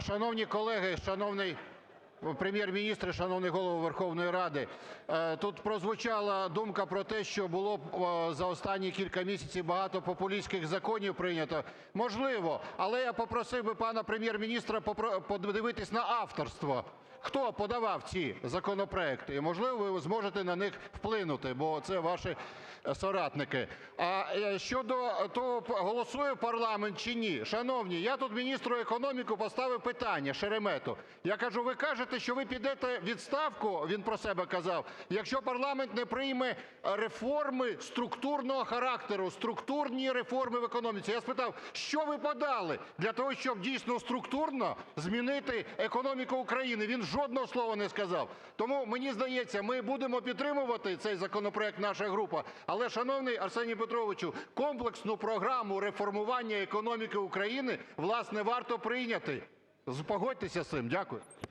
Шановні колеги, шановний Прем'єр-міністре, шановний Голово Верховної Ради! Тут прозвучала думка про те, що було за останні кілька місяців багато популістських законів прийнято. Можливо. Але я попросив би пана Прем'єр-міністра подивитись на авторство, хто подавав ці законопроекти, і, можливо, ви зможете на них вплинути, бо це ваші соратники. А щодо того, голосує парламент чи ні. Шановні, я тут міністру економіки поставив питання Шеремету. Я кажу: ви кажете, що ви підете у відставку, він про себе казав, якщо парламент не прийме реформи структурного характеру, структурні реформи в економіці. Я спитав: що ви подали для того, щоб дійсно структурно змінити економіку України? Він жодного слова не сказав. Тому, мені здається, ми будемо підтримувати цей законопроект, наша група. Але, шановний Арсеній Петрович, комплексну програму реформування економіки України, власне, варто прийняти. Погодьтеся з цим. Дякую.